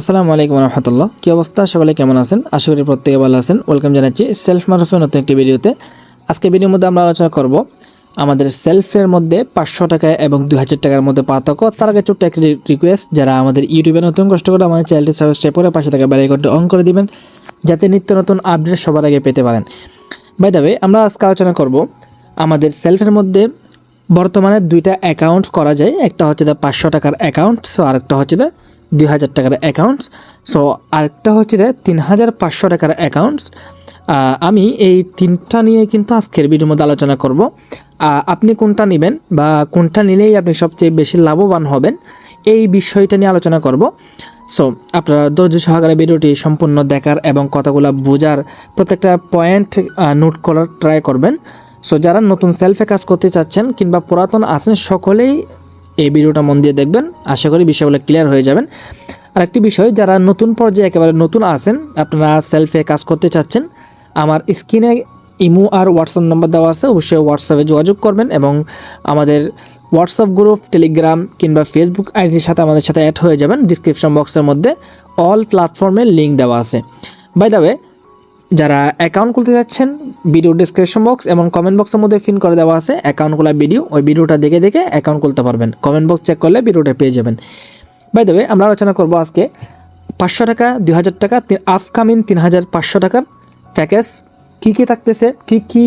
আসসালামু আলাইকুম রহমতুল্লাহ। কী অবস্থা? সকলে কেমন আছেন? আশা করি প্রত্যেকে ভালো আছেন। ওয়েলকাম জানাচ্ছি সেলফ মারুফের নতুন একটি ভিডিওতে। আজকে ভিডিওর মধ্যে আমরা আলোচনা করব আমাদের সেলফের মধ্যে পাঁচশো টাকা এবং দুই হাজার টাকার মধ্যে পার্থক্য। তার আগে ছোট্ট একটি রিকোয়েস্ট যারা আমাদের ইউটিউবে নতুন কষ্ট করে আমাদের চ্যানেলটি সাবস্ক্রাইব করে পাশে থাকা বেল আইকনটি অন করে দিবেন, যাতে নিত্য নতুন আপডেট সবার আগে পেতে পারেন। বাই দ্য আমরা আজকে আলোচনা করব আমাদের সেলফের মধ্যে বর্তমানে দুইটা অ্যাকাউন্ট করা যায়। একটা হচ্ছে দ্য পাঁচশো টাকার অ্যাকাউন্ট সো আরেকটা হচ্ছে দ্য দুই হাজার টাকার অ্যাকাউন্টস সো আরেকটা হচ্ছে দ্য তিন হাজার পাঁচশো টাকার অ্যাকাউন্টস আমি এই তিনটা নিয়ে কিন্তু আজকের ভিডিওর মধ্যে আলোচনা করব। আপনি কোনটা নেবেন বা কোনটা নিলেই আপনি সবচেয়ে বেশি লাভবান হবেন, এই বিষয়টা নিয়ে আলোচনা করব। সো আপনারা ধৈর্য সহকারে ভিডিওটি সম্পূর্ণ দেখার এবং কথাগুলো বোঝার প্রত্যেকটা পয়েন্ট নোট করার ট্রাই করবেন। সো যারা নতুন সেলফে কাজ করতে চাচ্ছেন কিংবা পুরাতন আছেন, সকলেই এই ভিডিওটা মন দিয়ে দেখবেন। আশা করি বিষয়গুলো ক্লিয়ার হয়ে যাবেন। আর একটি বিষয়, যারা নতুন পর্যায়ে একেবারে নতুন আছেন, আপনারা সেলফে কাজ করতে চাচ্ছেন, আমার স্ক্রিনে ইমো আর হোয়াটসঅ্যাপ নাম্বার দেওয়া আছে, অবশ্যই হোয়াটসঅ্যাপে যোগাযোগ করবেন এবং আমাদের হোয়াটসঅ্যাপ গ্রুপ টেলিগ্রাম কিংবা ফেসবুক আইডির সাথে আমাদের সাথে অ্যাড হয়ে যাবেন। ডিসক্রিপশন বক্সের মধ্যে অল প্ল্যাটফর্মের লিঙ্ক দেওয়া আছে। বাই দ্য ওয়ে যারা অ্যাকাউন্ট খুলতে যাচ্ছেন ভিডিও ডিসক্রিপশন বক্স এবং কমেন্ট বক্সের মধ্যে ফিন করে দেওয়া আছে অ্যাকাউন্ট খোলা ভিডিও ওই ভিডিওটা দেখে দেখে অ্যাকাউন্ট খুলতে পারবেন। কমেন্ট বক্স চেক করলে ভিডিওটা পেয়ে যাবেন। বাই দেবে আমরা আলোচনা করব আজকে পাঁচশো টাকা, দুই হাজার টাকা আপকামিং তিন হাজার পাঁচশো টাকার প্যাকেজ কী কী থাকতেছে, কী কী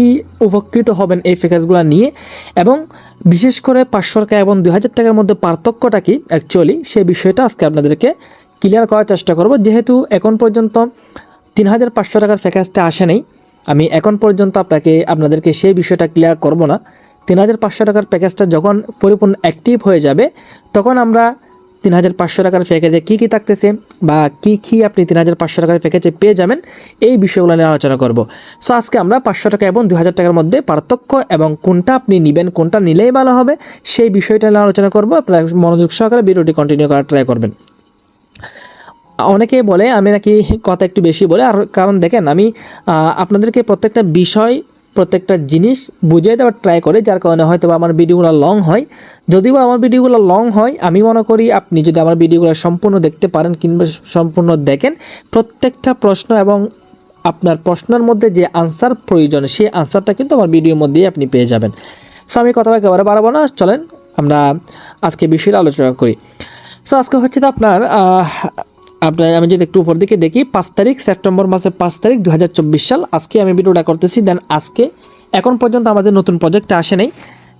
উপকৃত হবেন এই প্যাকেজগুলো নিয়ে এবং বিশেষ করে পাঁচশো টাকা এবং দুই হাজার টাকার মধ্যে পার্থক্যটা কি অ্যাকচুয়ালি সেই বিষয়টা আজকে আপনাদেরকে ক্লিয়ার করার চেষ্টা করব। যেহেতু এখন পর্যন্ত তিন হাজার পাঁচশো টাকার প্যাকেজটা আসে নেই। আমি এখন পর্যন্ত আপনাকে, আপনাদেরকে সেই বিষয়টা ক্লিয়ার করব না। তিন হাজার পাঁচশো টাকার প্যাকেজটা যখন পরিপূর্ণ অ্যাক্টিভ হয়ে যাবে, তখন আমরা তিন হাজার পাঁচশো টাকার প্যাকেজে কী কী থাকতেছে বা কী কী আপনি তিন হাজার পাঁচশো টাকার প্যাকেজে পেয়ে যাবেন, এই বিষয়গুলো নিয়ে আলোচনা করব। সো আজকে আমরা পাঁচশো টাকা এবং দু হাজার টাকার মধ্যে পার্থক্য এবং কোনটা আপনি নেবেন, কোনটা নিলেই ভালো হবে, সেই বিষয়টা নিয়ে আলোচনা করব। আপনারা মনোযোগ সহকারে ভিডিওটি কন্টিনিউ করার ট্রাই করবেন। অনেকে বলে, আমি নাকি কথা একটু বেশি বলে, আর কারণ দেখেন, আমি আপনাদেরকে প্রত্যেকটা বিষয়, প্রত্যেকটা জিনিস বুঝিয়ে দেওয়ার ট্রাই করে, যার কারণে হয়তো আমার ভিডিওগুলো লং হয়। যদিও আমার ভিডিওগুলো লং হয়, আমি মনে করি আপনি যদি আমার ভিডিওগুলো সম্পূর্ণ দেখতে পারেন কিংবা সম্পূর্ণ দেখেন, প্রত্যেকটা প্রশ্ন এবং আপনার প্রশ্নের মধ্যে যে আনসার প্রয়োজন, সেই আনসারটা কিন্তু আমার ভিডিওর মধ্যেই আপনি পেয়ে যাবেন। সো আমি কথা একেবারে বাড়াবো না, চলেন আমরা আজকে বিষয়টা আলোচনা করি। সো আজকে হচ্ছে আপনার আপনার, আমি যদি একটু উপর দিকে দেখি, পাঁচ তারিখ, সেপ্টেম্বর মাসের পাঁচ তারিখ দু হাজার চব্বিশ সাল। আজকে আমি ভিডিওটা করতেছি দেন আজকে, এখন পর্যন্ত আমাদের নতুন প্রজেক্টটা আসে নাই।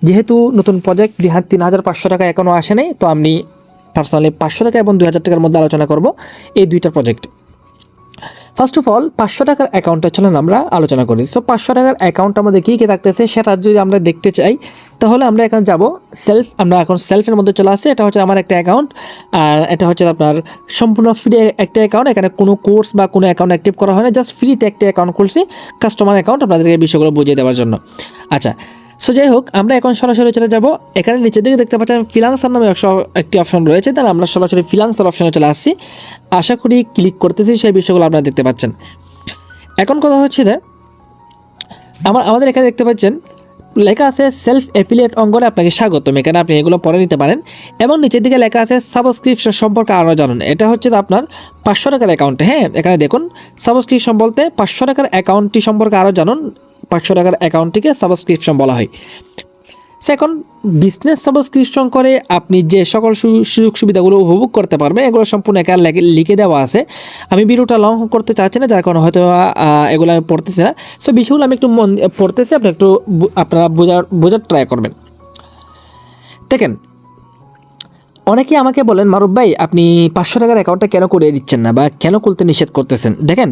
যেহেতু নতুন প্রজেক্ট তিন হাজার পাঁচশো টাকা এখনও আসে নাই, তো আমি পার্সোনালি পাঁচশো টাকা এবং দুই হাজার টাকার মধ্যে আলোচনা করব এই দুইটা প্রজেক্ট ফার্স্ট অফ অল পাঁচশো টাকার অ্যাকাউন্টটা চলেন আমরা আলোচনা করি। সো পাঁচশো টাকার অ্যাকাউন্ট আমাদের কী কী থাকতেছে সেটা যদি আমরা দেখতে চাই, তাহলে আমরা এখন যাব সেলফ আমরা এখন সেলফের মধ্যে চলে আসছি। এটা হচ্ছে আমার একটা অ্যাকাউন্ট আর এটা হচ্ছে আপনার সম্পূর্ণ ফ্রি একটা অ্যাকাউন্ট এখানে কোনো কোর্স বা কোনো অ্যাকাউন্ট অ্যাক্টিভ করা হয় না জাস্ট ফ্রিতে একটা অ্যাকাউন্ট খুলছি কাস্টমার অ্যাকাউন্ট আপনাদেরকে বিষয়গুলো বুঝিয়ে দেওয়ার জন্য। আচ্ছা সো যাই হোক আমরা এখন সরাসরি চলে যাব। এখানে নিচের দিকে দেখতে পাচ্ছেন ফিলান্সার নামে একটি অপশন রয়েছে। তাহলে আমরা সরাসরি ফিলান্সার অপশনে চলে আসছি। আশা করি ক্লিক করতেছি, সেই বিষয়গুলো আপনারা দেখতে পাচ্ছেন। এখন কথা হচ্ছে যে, আমার, আমাদের এখানে দেখতে পাচ্ছেন, লেখা আছে সেলফ অ্যাফিলিয়েট অঙ্গনে আপনাকে স্বাগতম। এখানে আপনি এগুলো পরে নিতে পারেন। এবং নিচের দিকে লেখা আছে সাবস্ক্রিপশন সম্পর্কে আরও জানুন। এটা হচ্ছে আপনার পাঁচশো টাকার অ্যাকাউন্ট হ্যাঁ এখানে দেখুন সাবস্ক্রিপশন বলতে পাঁচশো টাকার অ্যাকাউন্টটি সম্পর্কে আরও জানুন। পাঁচশো টাকার অ্যাকাউন্টটিকে সাবস্ক্রিপশন বলা হয়। এখন বিজনেস সাবস্ক্রিপশন করে আপনি যে সকল সুযোগ সুবিধাগুলো উপভোগ করতে পারবেন, এগুলো সম্পূর্ণ একা লিখে দেওয়া আছে। আমি ভিডিওটা লং করতে চাচ্ছি না, যার কারণে হয়তো এগুলো আমি পড়তেছি না। সো বিষয়গুলো আমি একটু মন, পড়তেছি, আপনি একটু আপনারা বোঝার বোঝার ট্রাই করবেন। দেখেন, অনেকে আমাকে বলেন, মারুফ ভাই, আপনি পাঁচশো টাকার অ্যাকাউন্টটা কেন করিয়ে দিচ্ছেন না বা কেন খুলতে নিষেধ করতেছেন? দেখেন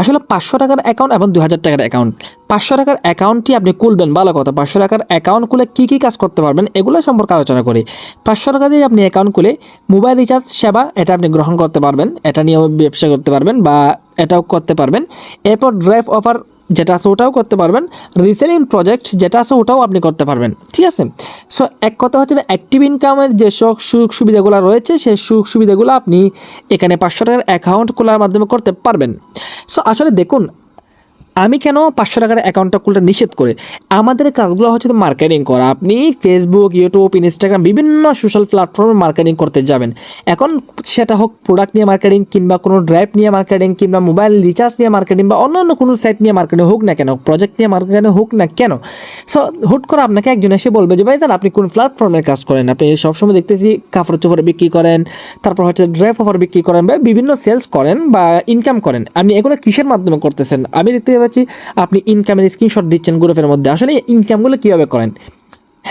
আসলে পাঁচশো টাকার অ্যাকাউন্ট এবং দু হাজার টাকার অ্যাকাউন্ট পাঁচশো টাকার অ্যাকাউন্টটি আপনি খুলবেন, ভালো কথা। পাঁচশো টাকার অ্যাকাউন্ট খুলে কী কী কাজ করতে পারবেন এগুলো সম্পর্কে আলোচনা করি। পাঁচশো টাকা দিয়ে আপনি অ্যাকাউন্ট খুলে মোবাইল রিচার্জ সেবা এটা আপনি গ্রহণ করতে পারবেন, এটা নিয়ে ব্যবসা করতে পারবেন বা এটাও করতে পারবেন। এরপর ড্রাইভ অফার যেটা আছে ওটাও করতে পারবেন। রিসেলিং প্রজেক্ট যেটা আছে ওটাও আপনি করতে পারবেন। ঠিক আছে? সো এক কথা হচ্ছে অ্যাক্টিভ ইনকামের যে সব সুযোগ সুবিধাগুলো রয়েছে, সেই সুযোগ সুবিধাগুলো আপনি এখানে পাঁচশো টাকার অ্যাকাউন্ট খোলার মাধ্যমে করতে পারবেন। সো আসলে দেখুন আমি কেন পাঁচশো টাকার অ্যাকাউন্টটা খুলতে নিষেধ করে? আমাদের কাজগুলো হচ্ছে মার্কেটিং করা। আপনি ফেসবুক ইউটিউব ইনস্টাগ্রাম বিভিন্ন সোশ্যাল প্ল্যাটফর্মে মার্কেটিং করতে যাবেন। এখন সেটা হোক প্রোডাক্ট নিয়ে মার্কেটিং কিংবা কোনো ড্রাইভ নিয়ে মার্কেটিং কিংবা মোবাইল রিচার্জ নিয়ে মার্কেটিং বা অন্যান্য কোনো সাইট নিয়ে মার্কেটিং হোক না কেন প্রজেক্ট নিয়ে মার্কেটিং হোক না কেন সো হুট করে আপনাকে একজন এসে বলবে যে, ভাই স্যার, আপনি কোন প্ল্যাটফর্মের কাজ করেন? আপনি সবসময় দেখতেছি কাপড় চোপড় বিক্রি করেন, তারপর হচ্ছে ড্রাইভ অফার বিক্রি করেন বা বিভিন্ন সেলস করেন বা ইনকাম করেন। আপনি এগুলো কিসের মাধ্যমে করতেছেন? আমি দেখতে পাচ্ছি। আপনি ইনকামের স্ক্রিনশট দিচ্ছেন গ্রুপের মধ্যে। আসলে ইনকামগুলো কীভাবে করেন?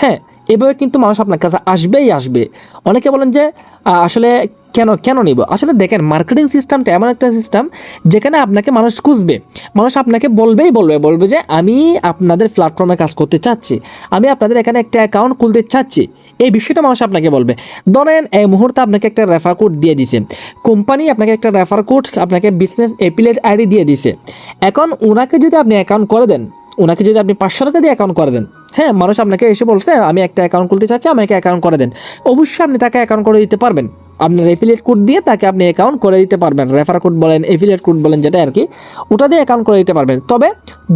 হ্যাঁ এভাবে কিন্তু মানুষ আপনার কাছে আসবেই আসবে। অনেকে বলেন যে আসলে কেন কেন নিব? আসলে দেখেন মার্কেটিং সিস্টেমটা এমন একটা সিস্টেম যেখানে আপনাকে মানুষ খুঁজবে। মানুষ আপনাকে বলবেই বলবে বলবে যে, আমি আপনাদের প্ল্যাটফর্মে কাজ করতে চাচ্ছি। আমি আপনাদের এখানে একটা অ্যাকাউন্ট খুলতে চাচ্ছি। এই বিষয়টা মানুষ আপনাকে বলবে। ধরেন, এই মুহূর্তে আপনাকে একটা রেফার কোড দিয়ে দিছে। কোম্পানি আপনাকে একটা রেফার কোড আপনাকে বিজনেস এপিলেট আইডি দিয়ে দিছে। এখন ওনাকে যদি আপনি অ্যাকাউন্ট করে দেন ওনাকে যদি আপনি পাঁচশো টাকা দিয়ে অ্যাকাউন্ট করে দেন হ্যাঁ মানুষ আপনাকে এসে বলছে, আমি একটা অ্যাকাউন্ট খুলতে চাচ্ছি, আমাকে অ্যাকাউন্ট করে দেন। অবশ্যই আপনি তাকে অ্যাকাউন্ট করে দিতে পারবেন। আপনার এফিলিয়েট কোড দিয়ে তাকে আপনি অ্যাকাউন্ট করে দিতে পারবেন। রেফার কোড বলেন এফিলিয়েট কোড বলেন যেটা আর কি, ওটা দিয়ে অ্যাকাউন্ট করে দিতে পারবেন। তবে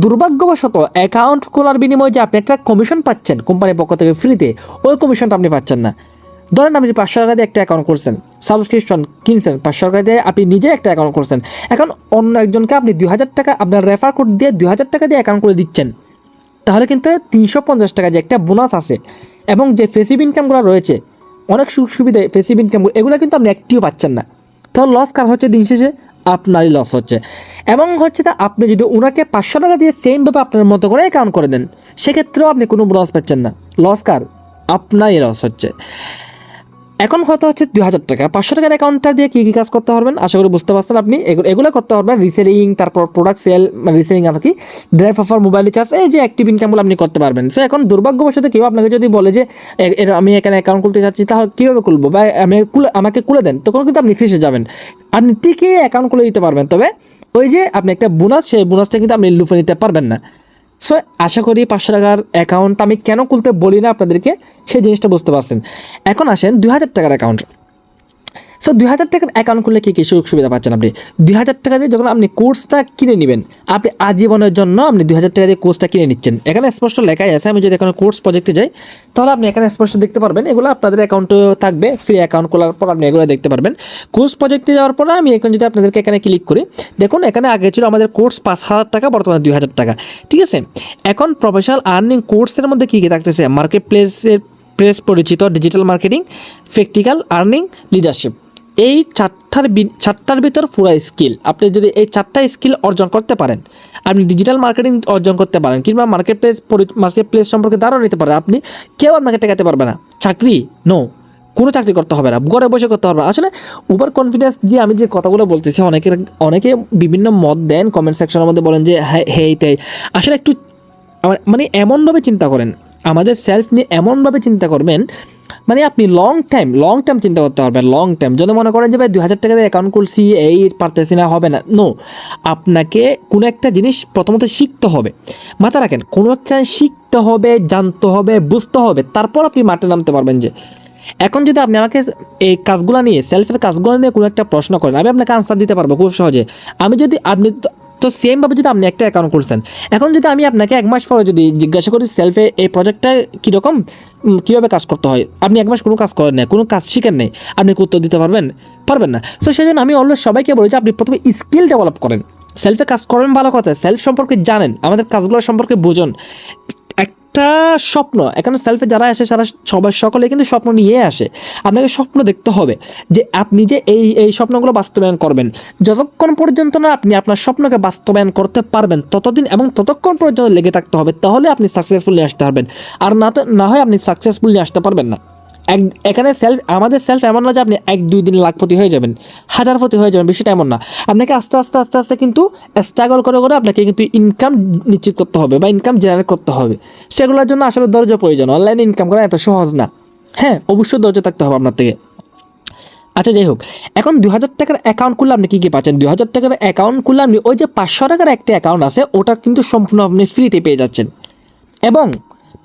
দুর্ভাগ্যবশত অ্যাকাউন্ট খোলার বিনিময়ে যে আপনি একটা কমিশন পাচ্ছেন কোম্পানির পক্ষ থেকে ফ্রিতে ওই কমিশনটা আপনি পাচ্ছেন না। ধরেন আপনি পাঁচশো টাকা দিয়ে একটা অ্যাকাউন্ট করছেন সাবস্ক্রিপশন কিনছেন, পাঁচশো টাকা দিয়ে আপনি নিজে একটা অ্যাকাউন্ট করছেন এখন অন্য একজনকে আপনি দুই হাজার টাকা, আপনার রেফার কোড দিয়ে দুই হাজার টাকা দিয়ে অ্যাকাউন্ট করে দিচ্ছেন। তাহলে কিন্তু তিনশো পঞ্চাশ টাকা যে একটা বোনাস আছে এবং যে ফেসিভ ইনকামগুলো রয়েছে, অনেক সুখ সুবিধা ফেসিভ ইনকাম এগুলো কিন্তু আপনি একটিও পাচ্ছেন না। তাহলে লস কার হচ্ছে দিন শেষে? আপনারই লস হচ্ছে। এবং হচ্ছে তা আপনি যদি ওনাকে পাঁচশো টাকা দিয়ে সেমভাবে আপনার মতো করে অ্যাকাউন্ট করে দেন, সেক্ষেত্রেও আপনি কোনো লস পাচ্ছেন না। লস কার? আপনারই লস হচ্ছে। এখন হয়তো হচ্ছে দুই হাজার টাকা। পাঁচশো টাকার অ্যাকাউন্টটা দিয়ে কী কী কাজ করতে পারবেন? আশা করি বুঝতে পারছেন আপনি। এগুলো করতে পারবেন। রিসেলিং তারপর প্রোডাক্ট সেল মানে রিসেলিং আর কি। ড্রাইভ অফার মোবাইল রিচার্জ এই যে অ্যাক্টিভ ইনকামগুলো আপনি করতে পারবেন। সো এখন দুর্ভাগ্যবশত কেউ আপনাকে যদি বলে যে আমি এখানে অ্যাকাউন্ট খুলতে চাচ্ছি, তাহলে কীভাবে খুলবো? বা, আমি আমাকে খুলে দেন। তখন কিন্তু আপনি ফেসে যাবেন। আপনি ঠিকই অ্যাকাউন্ট খুলে দিতে পারবেন। তবে ওই যে আপনি একটা বোনাস সেই বোনাসটা কিন্তু আপনি লুফে নিতে পারবেন না। সো আশা করি পাঁচশো টাকার অ্যাকাউন্ট আমি কেন খুলতে বলি না আপনাদেরকে, সেই জিনিসটা বুঝতে পারছেন। এখন আসেন দুই হাজার টাকার অ্যাকাউন্ট সো দুই হাজার টাকার অ্যাকাউন্ট খুললে কী কী সুযোগ সুবিধা পাচ্ছেন আপনি? দুই হাজার টাকা দিয়ে যখন আপনি কোর্সটা কিনে নেবেন, আপনি আজীবনের জন্য আপনি দুই হাজার টাকা দিয়ে কোর্সটা কিনে নিচ্ছেন। এখানে স্পষ্ট লেখাই আছে, আমি যদি এখানে কোর্স প্রজেক্টে যাই, তাহলে আপনি এখানে স্পষ্ট দেখতে পারবেন, এগুলো আপনাদের অ্যাকাউন্টে থাকবে ফ্রি অ্যাকাউন্ট খোলার পর আপনি এগুলো দেখতে পারবেন। কোর্স প্রজেক্টে যাওয়ার পর আমি এখন যদি আপনাদেরকে এখানে ক্লিক করি, দেখুন এখানে আগে ছিল আমাদের কোর্স পাঁচ হাজার টাকা, বর্তমানে দুই হাজার টাকা। ঠিক আছে? এখন প্রফেশনাল আর্নিং কোর্সের মধ্যে কী কী থাকতেছে? মার্কেট প্লেসের প্রেস পরিচিত digital marketing practical earning leadership এই চারটার চারটার ভিতর পুরো স্কিল আপনি যদি এই চারটা স্কিল অর্জন করতে পারেন, আপনি ডিজিটাল মার্কেটিং অর্জন করতে পারেন, কিংবা মার্কেট প্লেস মার্কেট প্লেস সম্পর্কে ধারণা নিতে পারেন, আপনি কেউ আপনাকে টেকাতে পারবে না। চাকরি? নো কোনো চাকরি করতে হবে না। ঘরে বসে করতে হবে না। আসলে ওভার কনফিডেন্স দিয়ে আমি যে কথাগুলো বলতেছি, অনেকের, অনেকে বিভিন্ন মত দেন কমেন্ট সেকশনের মধ্যে বলেন যে হ্যাঁ হে তাই। আসলে একটু মানে এমনভাবে চিন্তা করেন, আমাদের সেলফ নিয়ে এমনভাবে চিন্তা করবেন মানে আপনি লং টাইম লং টাইম চিন্তা করতে পারবেন লং টাইম যদি মনে করেন যে ভাই দুই হাজার টাকা দিয়ে অ্যাকাউন্ট খুলছি, এই পারতেছি না, হবে না। নো আপনাকে কোনো একটা জিনিস প্রথমত শিখতে হবে। মাথা রাখেন, কোনো একটা শিখতে হবে, জানতে হবে, বুঝতে হবে। তারপর আপনি মাঠে নামতে পারবেন যে, এখন যদি আপনি আমাকে এই কাজগুলো নিয়ে সেলফের কাজগুলো নিয়ে কোনো একটা প্রশ্ন করেন, আমি আপনাকে আনসার দিতে পারব খুব সহজে। আমি যদি, আপনি তো- সেমভাবে যদি আপনি একটা অ্যাকাউন্ট করছেন এখন যদি আমি আপনাকে এক মাস পরে যদি জিজ্ঞাসা করি সেলফে এই প্রজেক্টটা কীরকম কীভাবে কাজ করতে হয়, আপনি এক মাস কোনো কাজ করেন না কোনো কাজ শিখেন নেই, আপনি উত্তর দিতে পারবেন? পারবেন না। সো সেই জন্য আমি অলরেডি সবাইকে বলি যে আপনি প্রথমে স্কিল ডেভেলপ করেন। সেলফে কাজ করেন ভালো কথা সেলফ সম্পর্কে জানেন, আমাদের কাজগুলো সম্পর্কে বুঝুন। একটা স্বপ্ন। এখানে সেলফে যারা আসে তারা সবাই সকলে কিন্তু স্বপ্ন নিয়ে আসে। আপনাকে স্বপ্ন দেখতে হবে যে আপনি যে এই এই স্বপ্নগুলো বাস্তবায়ন করবেন, যতক্ষণ পর্যন্ত না আপনি আপনার স্বপ্নকে বাস্তবায়ন করতে পারবেন, ততদিন এবং ততক্ষণ পর্যন্ত লেগে থাকতে হবে, তাহলে আপনি সাকসেসফুলি আসতে পারবেন। আর না তো, না হয় আপনি সাকসেসফুলি আসতে পারবেন না। এক, এখানে সেলফ আমাদের সেলফ এমন না যে আপনি এক, দুই দিন লাখপতি হয়ে যাবেন, হাজারপতি হয়ে যাবেন, বিষয়টা এমন না। আপনাকে আস্তে আস্তে আস্তে আস্তে কিন্তু স্ট্রাগল করে করে আপনাকে কিন্তু ইনকাম নিশ্চিত করতে হবে বা ইনকাম জেনারেট করতে হবে। সেগুলোর জন্য আসলে ধৈর্য প্রয়োজন। অনলাইনে ইনকাম করা এত সহজ না। হ্যাঁ অবশ্যই ধৈর্য থাকতে হবে আপনার থেকে। আচ্ছা যাই হোক, এখন দু হাজার টাকার অ্যাকাউন্ট খুললে আপনি কী কী পাচ্ছেন? দু হাজার টাকার অ্যাকাউন্ট খুললে আপনি ওই যে পাঁচশো টাকার একটা অ্যাকাউন্ট আছে, ওটা কিন্তু সম্পূর্ণ আপনি ফ্রিতে পেয়ে যাচ্ছেন। এবং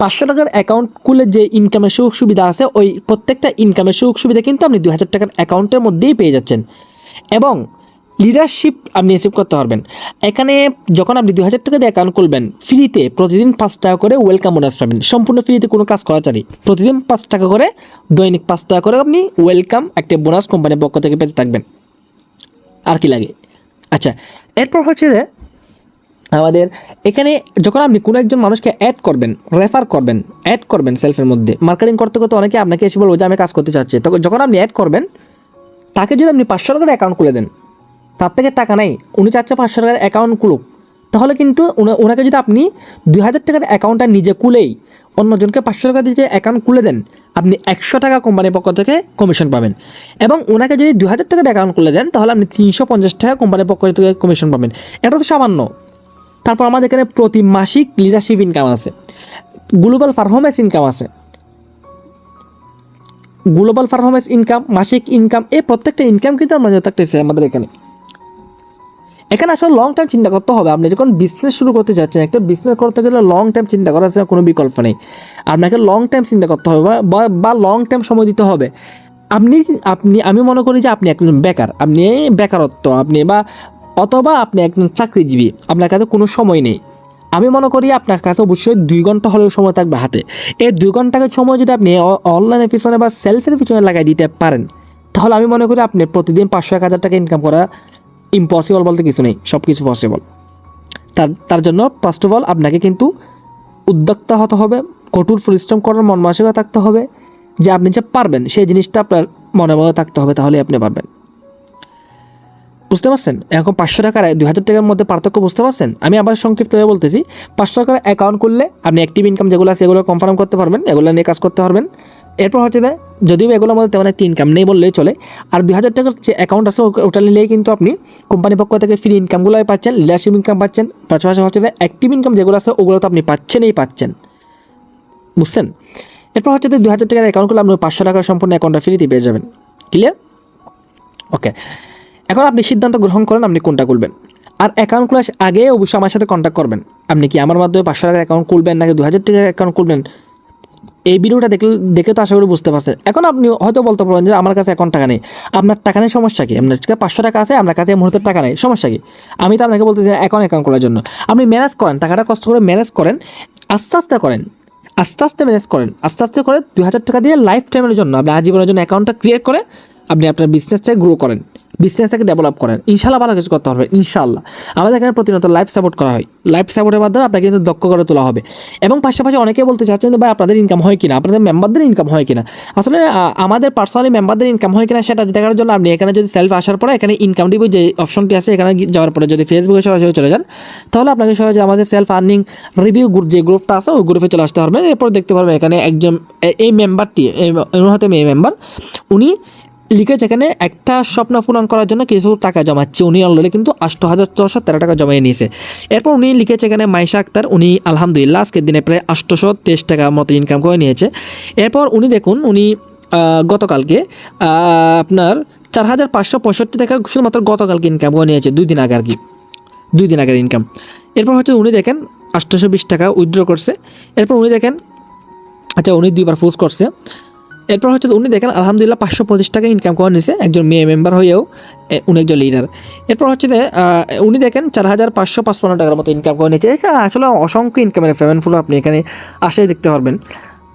পাঁচশো টাকার অ্যাকাউন্ট খুলে যে ইনকামের সুযোগ সুবিধা আছে, ওই প্রত্যেকটা ইনকামের সুযোগ সুবিধা কিন্তু আপনি দুই হাজার টাকার অ্যাকাউন্টের মধ্যেই পেয়ে যাচ্ছেন। এবং লিডারশিপ আপনি রিসিভ করতে পারবেন। এখানে যখন আপনি দুই হাজার টাকা দিয়ে অ্যাকাউন্ট খুলবেন ফ্রিতে প্রতিদিন পাঁচ টাকা করে ওয়েলকাম বোনাস পাবেন। সম্পূর্ণ ফ্রিতে কোনো কাজ করা চাই প্রতিদিন পাঁচ টাকা করে, দৈনিক পাঁচ টাকা করে আপনি ওয়েলকাম একটা বোনাস কোম্পানির পক্ষ থেকে পেতে থাকবেন। আর কি লাগে? আচ্ছা এরপর হচ্ছে যে আমাদের এখানে যখন আপনি কোনো একজন মানুষকে অ্যাড করবেন রেফার করবেন অ্যাড করবেন সেলফের মধ্যে মার্কেটিং করতে করতে অনেকে আপনাকে এসে বলব যে আমি কাজ করতে চাচ্ছি। তখন যখন আপনি অ্যাড করবেন, তাকে যদি আপনি পাঁচশো টাকার অ্যাকাউন্ট খুলে দেন, তার থেকে টাকা নেই, উনি চাচ্ছে পাঁচশো টাকার অ্যাকাউন্ট খুলুক, তাহলে কিন্তু ওনাকে যদি আপনি দুই হাজার টাকার অ্যাকাউন্টটা নিজে খুলেই অন্যজনকে পাঁচশো টাকা দিয়ে অ্যাকাউন্ট খুলে দেন, আপনি একশো টাকা কোম্পানির পক্ষ থেকে কমিশন পাবেন। এবং ওনাকে যদি দুই হাজার টাকার অ্যাকাউন্ট খুলে দেন, তাহলে আপনি তিনশো পঞ্চাশ টাকা কোম্পানির পক্ষ থেকে কমিশন পাবেন। এটা তো সামান্য। তারপর আমাদের এখানে প্রতি মাসিক লিডারশিপ ইনকাম আছে। গ্লোবাল পারফরমেন্স ইনকাম আছে। গ্লোবাল পারফরমেন্স ইনকাম মাসিক ইনকাম এই প্রত্যেকটা ইনকাম কিন্তু আমরা থাকতেছে আমাদের এখানে। এখানে আসলে লং টাইম চিন্তা করতে হবে। আপনি যখন বিজনেস শুরু করতে যাচ্ছেন, একটা বিজনেস করতে গেলে লং টাইম চিন্তা করার ছাড়া কোনো বিকল্প নেই। আপনাকে লং টাইম চিন্তা করতে হবে বা- লং টাইম সময় দিতে হবে। আপনি আপনি, আমি মনে করি যে আপনি একজন বেকার। আপনি বেকারত্ব, আপনি বা অথবা আপনি একজন চাকরিজীবী, আপনার কাছে কোনো সময় নেই। আমি মনে করি আপনার কাছে অবশ্যই দুই ঘণ্টা হলেও সময় থাকবে হাতে। এই দুই ঘন্টাকে সময় যদি আপনি অনলাইনের পিছনে বা সেলফের পিছনে লাগাই দিতে পারেন, তাহলে আমি মনে করি আপনি প্রতিদিন পাঁচশো এক হাজার টাকা ইনকাম করা ইম্পসিবল বলতে কিছু নেই সব কিছু পসিবল তার তার জন্য ফার্স্ট অফ অল আপনাকে কিন্তু উদ্যোক্তা হতে হবে, কঠোর পরিশ্রম করার মন মানসিকতা থাকতে হবে। যে আপনি যে পারবেন, সেই জিনিসটা আপনার মনে মনে থাকতে হবে তাহলে আপনি পারবেন। বুঝতে পারছেন? এখন পাঁচশো টাকার দুই হাজার টাকার মধ্যে পার্থক্য বুঝতে পারছেন? আমি আবার সংক্ষিপ্তভাবে বলতেছি, পাঁচশো টাকার অ্যাকাউন্ট করলে আপনি অ্যাক্টিভ ইনকাম যেগুলো আছে এগুলো কনফার্ম করতে পারবেন, এগুলো নিয়ে কাজ করতে পারবেন। এরপর হচ্ছে যে, যদিও এগুলোর মধ্যে তেমন একটি ইনকাম নেই বললেই চলে, আর দুই হাজার টাকার যে অ্যাকাউন্ট আছে ওটা নিলেই কিন্তু আপনি কোম্পানির পক্ষ থেকে ফ্রি ইনকামগুলো পাচ্ছেন লিডারশিপ ইনকাম পাচ্ছেন, পাশাপাশি হচ্ছে যে অ্যাক্টিভ ইনকাম যেগুলো আছে ওগুলো তো আপনি পাচ্ছেনই পাচ্ছেন। বুঝছেন? এরপর হচ্ছে যে দুই হাজার টাকার অ্যাকাউন্ট করলে আপনি পাঁচশো টাকার সম্পূর্ণ অ্যাকাউন্টটা ফ্রিতে পেয়ে যাবেন। ক্লিয়ার ওকে এখন আপনি সিদ্ধান্ত গ্রহণ করেন আপনি কোনটা খুলবেন। আর অ্যাকাউন্ট খোলার আগে অবশ্যই আমার সাথে কন্ট্যাক্ট করবেন। আপনি কি আমার মাধ্যমে পাঁচশো টাকার অ্যাকাউন্ট খুলবেন নাকি দু হাজার টাকার অ্যাকাউন্ট খুলবেন? এই ভিডিওটা দেখলে, দেখে তো আশা করি বুঝতে পারছেন। এখন আপনি হয়তো বলতে পারবেন যে আমার কাছে এখন টাকা নেই। আপনার টাকা নেই সমস্যা কি? আপনার কাছে পাঁচশো টাকা আছে, আপনার কাছে এই মুহূর্তে টাকা নেই। সমস্যা কি? আমি তো আপনাকে বলতে চাই অ্যাকাউন্ট অ্যাকাউন্ট করার জন্য। আপনি ম্যানেজ করেন, টাকাটা কষ্ট করে ম্যানেজ করেন, আস্তে আস্তে করেন। আস্তে আস্তে ম্যানেজ করেন। আস্তে আস্তে করে দু হাজার টাকা দিয়ে লাইফ টাইমের জন্য আপনি আজীবনের জন্য অ্যাকাউন্টটা ক্রিয়েট করে আপনি আপনার বিজনেসটাকে গ্রো করেন। বিজনেসটাকে ডেভেলপ করেন। ইনশাল্লাহ ভালো কিছু করতে হবে ইনশাল্লাহ। আমাদের এখানে প্রতিনিয়ত লাইফ সাপোর্ট করা হয়। লাইফ সাপোর্টের মাধ্যমে আপনাকে কিন্তু দক্ষ করে তোলা হবে। এবং পাশাপাশি অনেকে বলতে চাচ্ছেন যে, ভাই, আপনাদের ইনকাম হয় কিনা? আপনাদের মেম্বারদের ইনকাম হয় কিনা? আসলে আমাদের পার্সোনালি মেম্বারদের ইনকাম হয় কিনা সেটা দেখার জন্য আপনি এখানে যদি সেলফ আসার পরে এখানে ইনকাম ডিপো যে অপশনটি আছে, এখানে যাওয়ার পরে যদি ফেসবুকে সরাসরি চলে যান, তাহলে আপনাকে সরাসরি আমাদের সেলফ আর্নিং রিভিউ গ্রুপ যে গ্রুপটা আছে, ওই গ্রুপে চলে আসতে পারবেন। এরপর দেখতে পারবেন এখানে একজন এই মেম্বারটি এই হয়তো এই মেম্বার উনি লিখেছে এখানে, একটা স্বপ্ন পূরণ করার জন্য কিছু টাকা জমাচ্ছে। উনি অলরেডি কিন্তু আষ্ট হাজার ছশো তেরো টাকা জমাই নিয়েছে। এরপর উনি লিখেছে এখানে, মাইশা আক্তার, উনি আলহামদুলিল্লাহ আজকের দিনে প্রায় আটশোশো তেইশ টাকা মতো ইনকাম করে নিয়েছে। এরপর উনি দেখুন, উনি গতকালকে আপনার চার হাজার পাঁচশো পঁয়ষট্টি টাকা শুধুমাত্র গতকালকে ইনকাম করে নিয়েছে, দুই দিন আগে আর কি। দুই দিন আগের ইনকাম এরপর হচ্ছে উনি দেখেন আটশোশো বিশ টাকা উইথড্র করছে। এরপর উনি দেখেন আচ্ছা উনি দুইবার পোস্ট করছে। এরপর হচ্ছে উনি দেখেন আলহামদুলিল্লাহ পাঁচশো পঁচিশ টাকা ইনকাম করে নিছে একজন মেয়ে মেম্বার হয়েও উনি একজন লিডার এরপর হচ্ছে যে, উনি দেখেন চার হাজার পাঁচশো পাঁচপান্ন টাকার মতো ইনকাম করে নিয়েছে এখানে আসলে অসংখ্য ইনকামের পেমেন্ট ফুল আপনি এখানে আসে দেখতে পারবেন।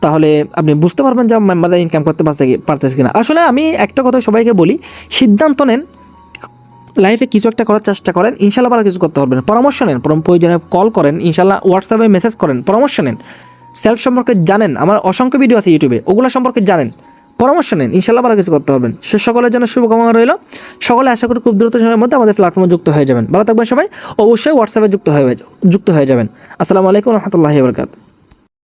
তাহলে আপনি বুঝতে পারবেন যে মেম্বাররা ইনকাম করতে পারছে পারতেছে কিনা। আসলে আমি একটা কথা সবাইকে বলি সিদ্ধান্ত নেন লাইফে কিছু একটা করার চেষ্টা করেন ইনশাল্লাহ ভালো কিছু করতে পারবেন। পরামর্শ নেন প্রয়োজনে কল করেন ইনশাল্লাহ হোয়াটসঅ্যাপে মেসেজ করেন পরামর্শ নেন। সেলফ সম্পর্কে জানেন, আমার অসংখ্য ভিডিও আছে ইউটিউবে ওগুলো সম্পর্কে জানেন, পরামর্শ নেন, ইনশাল্লাহ ভালো কিছু করতে পারবেন। সে সকলের জন্য শুভকামনা রইল। সকলে আশা করি খুব দ্রুত সময়ের মধ্যে আমাদের প্ল্যাটফর্মে যুক্ত হয়ে যাবেন। ভালো থাকবেন সবাই, অবশ্যই হোয়াটসঅ্যাপে যুক্ত হয়ে যুক্ত হয়ে যাবেন। আসসালামু আলাইকুম রহমতুল্লাহি বরকাত